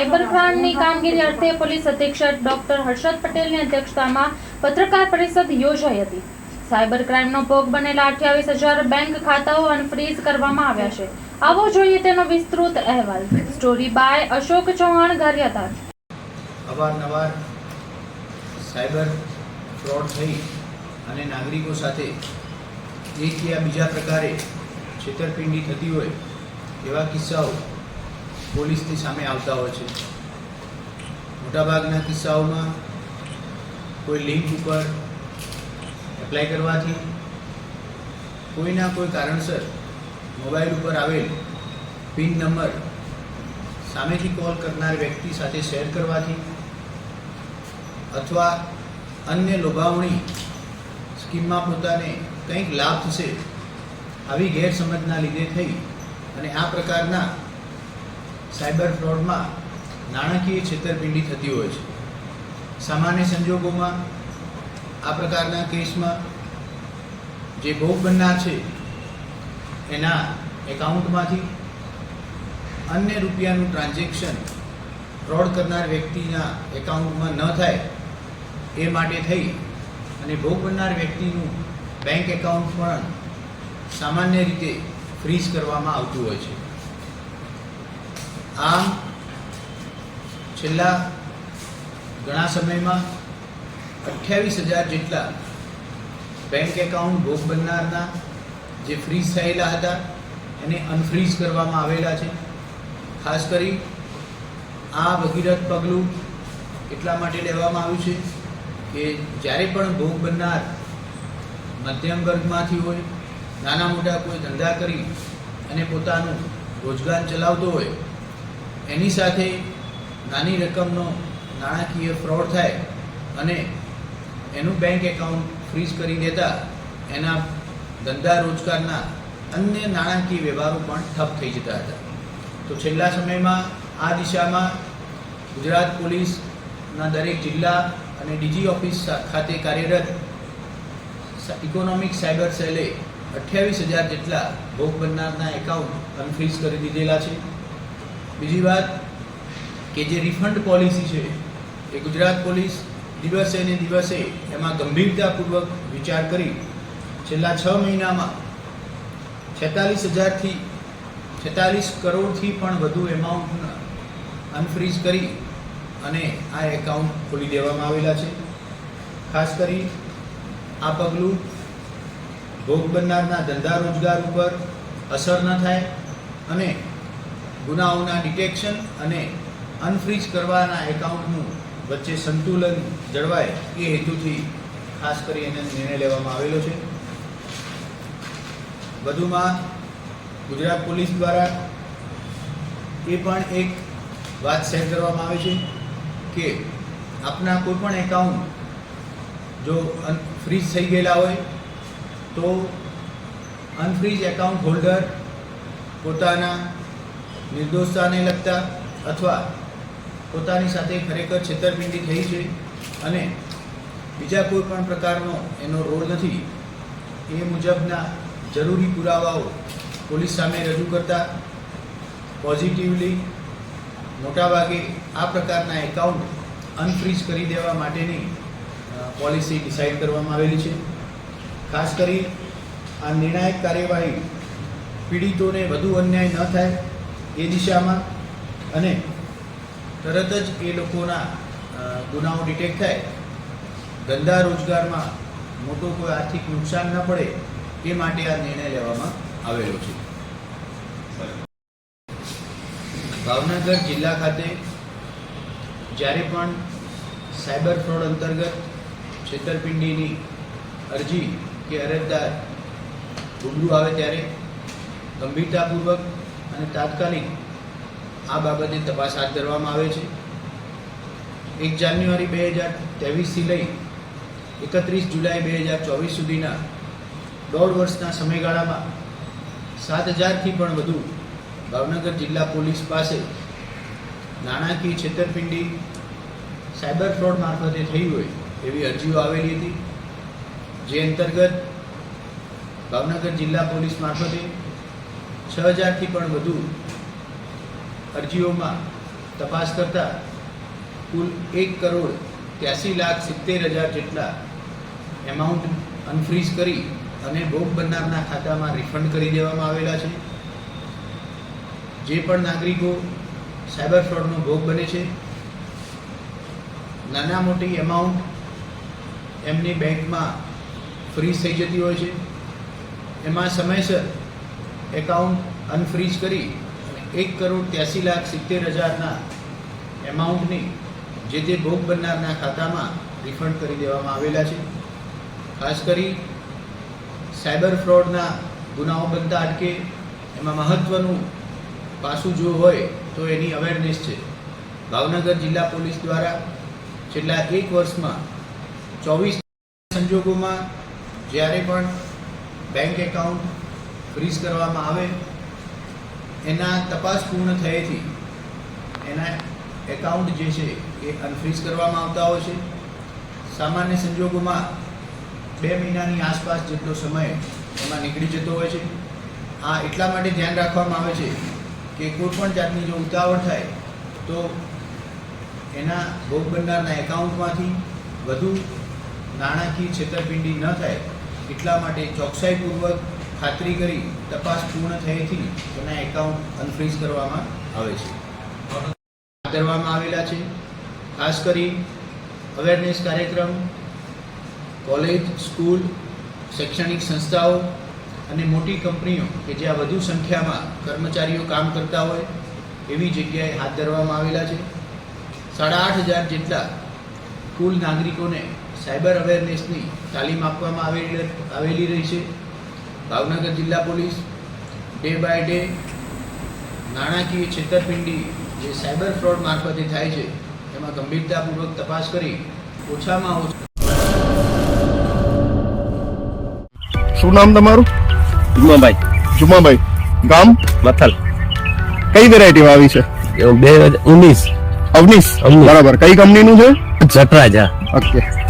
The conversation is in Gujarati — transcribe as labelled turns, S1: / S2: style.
S1: સાયબર ક્રાઇમની કામગીરી અર્થે પોલીસ અધિક્ષક ડોક્ટર હર્ષદ પટેલની અધ્યક્ષતામાં પત્રકાર પરિષદ યોજાઈ હતી. સાયબર ક્રાઇમનો ભોગ બનેલા અઠ્યાવીસ હજાર બેંક ખાતાઓ અનફ્રીઝ કરવામાં આવ્યા છે. આવો જોઈએ તેનો વિસ્તૃત અહેવાલ. સ્ટોરી બાય અશોક ચૌહાણ ગારિયાધાર
S2: અવારનવાર સાયબર ફ્રોડ થઈ અને નાગરિકો સાથે એક યા બીજા પ્રકારે છેતરપિંડી થતી હોય એવા કિસ્સાઓ પોલીસની સામે આવતા હોય છે. મોટાભાગના કિસ્સાઓમાં કોઈ લિંક ઉપર એપ્લાય કરવાથી કોઈના કોઈ કારણસર મોબાઈલ ઉપર આવેલ પિન નંબર સામેથી કોલ કરનાર વ્યક્તિ સાથે શેર કરવાથી અથવા અન્ય લોભાવણી સ્કીમમાં પોતાને કંઈક લાભ થશે, આવી ગેરસમજના લીધે થઈ અને આ પ્રકારના સાયબર ફ્રોડમાં નાણાકીય છેતરપિંડી થતી હોય છે. સામાન્ય સંજોગોમાં આ પ્રકારના કેસમાં જે ભોગ બનનાર છે, એના એકાઉન્ટમાંથી અન્ય રૂપિયાનું ટ્રાન્ઝેક્શન ફ્રોડ કરનાર વ્યક્તિના એકાઉન્ટમાં ન થાય, એ માટે થઈ અને ભોગ બનનાર વ્યક્તિનું બેંક એકાઉન્ટ પણ સામાન્ય રીતે ફ્રીઝ કરવામાં આવતું હોય છે. આમ, છેલ્લા ઘણા સમયમાં અઠ્યાવીસ હજાર જેટલા બેંક એકાઉન્ટ ભોગ બનનારના જે ફ્રીઝ થયેલા હતા, એને અનફ્રીઝ કરવામાં આવેલા છે. ખાસ કરી આ ભગીરથ પગલું એટલા માટે લેવામાં આવ્યું છે કે જ્યારે પણ ભોગ બનનાર મધ્યમ વર્ગમાંથી હોય, નાના મોટા કોઈ ધંધા કરી અને પોતાનું રોજગાર ચલાવતો હોય એની સાથે નાની રકમનો નાણાકીય ફ્રોડ થાય અને એનું બેંક એકાઉન્ટ ફ્રીઝ કરી દેતા એના ધંધા રોજગારના અન્ય નાણાકીય વ્યવહારો પણ ઠપ થઈ જતા હતા. તો છેલ્લા સમયમાં આ દિશામાં ગુજરાત પોલીસના દરેક જિલ્લા અને ડીજી ઓફિસ ખાતે કાર્યરત ઇકોનોમિક સાયબર સેલે અઠ્યાવીસ હજાર જેટલા ભોગ બનનારના એકાઉન્ટ અનફ્રીઝ કરી દીધેલા છે. બીજી વાત કે જે રિફંડ પોલિસી છે એ ગુજરાત પોલીસ દિવસે ને દિવસે એમાં ગંભીરતાપૂર્વક વિચાર કરી છેલ્લા છ મહિનામાં છેતાલીસ હજારથી છેતાલીસ કરોડથી પણ વધુ એમાઉન્ટ અનફ્રીઝ કરી અને આ એકાઉન્ટ ખોલી દેવામાં આવેલા છે. ખાસ કરી આ પગલું ભોગ બનનારના ધંધા રોજગાર ઉપર અસર ન થાય અને ગુનાઓના ડિટેક્શન અને અનફ્રીઝ કરવાના એકાઉન્ટનું વચ્ચે સંતુલન જળવાય એ હેતુથી ખાસ કરી એને નિર્ણય લેવામાં આવેલો છે. વધુમાં ગુજરાત પોલીસ દ્વારા એ પણ એક વાત શેર કરવામાં આવે છે કે આપના કોઈપણ એકાઉન્ટ જો ફ્રીજ થઈ ગયેલા હોય તો અનફ્રીઝ એકાઉન્ટ હોલ્ડર પોતાના નિર્દોષતાને લગતા અથવા પોતાની સાથે ખરેખર છેતરપિંડી થઈ છે અને બીજા કોઈ પણ પ્રકારનો એનો રોલ નથી, એ મુજબના જરૂરી પુરાવાઓ પોલીસ સામે રજૂ કરતા પોઝિટિવલી મોટાભાગે આ પ્રકારના એકાઉન્ટ અનફ્રીઝ કરી દેવા માટેની પોલિસી ડિસાઇડ કરવામાં આવેલી છે. ખાસ કરી આ નિર્ણાયક કાર્યવાહી પીડિતોને વધુ અન્યાય ન થાય એ દિશામાં અને તરત જ એ લોકોના ગુનાઓ ડિટેક્ટ થાય. ધંધા રોજગારમાં મોટું કોઈ આર્થિક નુકસાન ન પડે એ માટે આ નિર્ણય લેવામાં આવેલો છે. ભાવનગર જિલ્લા ખાતે જ્યારે પણ સાયબર ફ્રોડ અંતર્ગત છેતરપિંડીની અરજી કે અરજદાર રૂબરૂ આવે ત્યારે ગંભીરતાપૂર્વક અને તાત્કાલિક આ બાબતે તપાસ હાથ ધરવામાં આવે છે. એક જાન્યુઆરી બે હજાર ત્રેવીસથી લઈ એકત્રીસ જુલાઈ બે હજાર ચોવીસ સુધીના દોઢ વર્ષના સમયગાળામાં સાત હજારથી પણ વધુ ભાવનગર જિલ્લા પોલીસ પાસે નાણાકીય છેતરપિંડી, સાયબર ફ્રોડ મારફતે થઈ હોય એવી અરજીઓ આવેલી હતી. જે અંતર્ગત ભાવનગર જિલ્લા પોલીસ મારફતે છ હજારથી પણ વધુ અરજીઓમાં તપાસ કરતા કુલ એક કરોડ ત્યાસી લાખ સિત્તેર હજાર જેટલા એમાઉન્ટ અનફ્રીઝ કરી અને ભોગ બનનારના ખાતામાં રિફંડ કરી દેવામાં આવેલા છે. જે પણ નાગરિકો સાયબર ફ્રોડનો ભોગ બને છે, નાના મોટી એમાઉન્ટ એમની બેંકમાં ફ્રીઝ થઈ જતી હોય છે. એમાં સમયસર એકાઉન્ટ અનફ્રીઝ કરી એક કરોડ ત્યાસી લાખ સિત્તેર હજારના એમાઉન્ટની જે તે ભોગ બનનારના ખાતામાં રિફંડ કરી દેવામાં આવેલા છે. ખાસ કરી સાયબર ફ્રોડના ગુનાઓ બનતા અટકે એમાં મહત્ત્વનું પાસું જો હોય તો એની અવેરનેસ છે. ભાવનગર જિલ્લા પોલીસ દ્વારા છેલ્લા એક વર્ષમાં ચોવીસ સંજોગોમાં જ્યારે પણ બેંક એકાઉન્ટ ફ્રીઝ કરવામાં આવે, એના તપાસ પૂર્ણ થયેથી એના એકાઉન્ટ જે છે એ અનફ્રીઝ કરવામાં આવતા હોય છે. સામાન્ય સંજોગોમાં બે મહિનાની આસપાસ જેટલો સમય એમાં નીકળી જતો હોય છે. આ એટલા માટે ધ્યાન રાખવામાં આવે છે કે કોઈ પણ જાતની જો ઉતાવળ થાય, તો એના ભોગ બનનારના એકાઉન્ટમાંથી વધુ નાણાકીય છેતરપિંડી ન થાય એટલા માટે ચોકસાઈપૂર્વક ખાતરી કરી તપાસ પૂર્ણ થયેથી તેના એકાઉન્ટ અનફ્રીઝ કરવામાં આવે છે. હાથ ધરવામાં આવેલા છે. ખાસ કરી અવેરનેસ કાર્યક્રમ કોલેજ સ્કૂલ શૈક્ષણિક સંસ્થાઓ અને મોટી કંપનીઓ કે જ્યાં વધુ સંખ્યામાં કર્મચારીઓ કામ કરતા હોય એવી જગ્યાએ હાથ ધરવામાં આવેલા છે. સાડા આઠ હજાર જેટલા કુલ નાગરિકોને સાયબર અવેરનેસની તાલીમ આપવામાં આવેલી આવેલી રહી છે. ભાવનગર જિલ્લા પોલીસ ડે બાય ડે નાણાકીય છેતરપિંડી જે સાયબર ફ્રોડ મારફતે થાય છે એમાં ગંભીરતાપૂર્વક તપાસ કરી ઓછામાં ઓછા
S3: શું નામ તમારું?
S4: જુમાભાઈ.
S3: જુમાભાઈ. ગામ?
S4: મથલ.
S3: કઈ વેરાયટીમાં આવી છે?
S4: એવું બે હજાર ઉન્નીસ.
S3: અવનીશ.
S4: અવનીશ.
S3: બરાબર. કઈ કંપનીનું છે?
S4: જટરાજ.
S3: ઓકે.